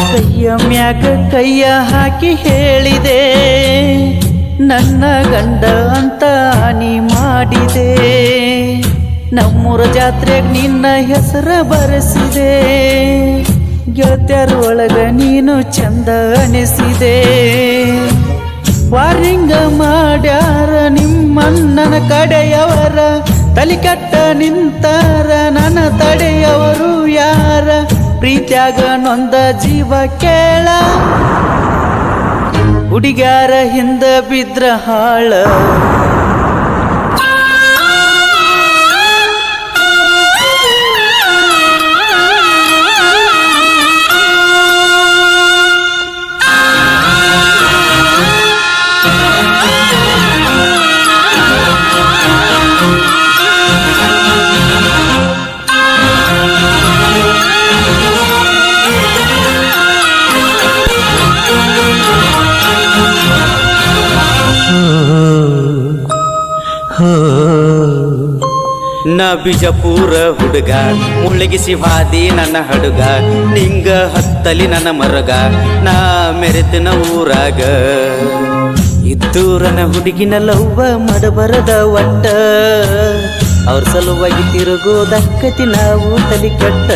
ಕೈಯ ಮ್ಯಾಗ ಕೈಯ ಹಾಕಿ ಹೇಳಿದೆ, ನನ್ನ ಗಂಡ ಅಂತ ನೀ ಮಾಡಿದೆ. ನಮ್ಮೂರ ಜಾತ್ರೆಗ್ ನಿನ್ನ ಹೆಸರ ಬರೆಸಿದೆ ಗೆಳತ್ಯರೊಳಗ ನೀನು ಚಂದ ಅನಿಸಿದೆ. ವಾರಿಂಗ ಮಾಡ್ಯಾರ ನಿಮ್ಮಣ್ಣನ ಕಡೆಯವರ ತಲಿಕಟ್ಟ ನಿಂತಾರ ನನ್ನ ತಡೆಯವರು ಯಾರ? ಪ್ರೀತ್ಯಾಗ ನೊಂದ ಜೀವ ಕೇಳ. ಹುಡುಗ್ಯಾರ ಹಿಂದ ಬಿದ್ರ ಹಾಳ. ನ ಬಿಜಪುರ ಹುಡುಗ, ಮುಳುಗಿಸಿ ವಾದಿ ನನ್ನ ಹಡುಗ, ನಿಂಗ ಹತ್ತಲಿ ನನ್ನ ಮರಗ, ನಾ ಮೆರೆತಿನ ಊರಾಗ. ಇದ್ದೂರನ ಹುಡುಗಿನ ಲವ್ವ ಮಡಬರದ ಒಟ್ಟ, ಅವ್ರ ಸಲುವಾಗಿ ತಿರುಗೋದಕ್ಕತಿ ನಾವು ತಲಿ ಕಟ್ಟ.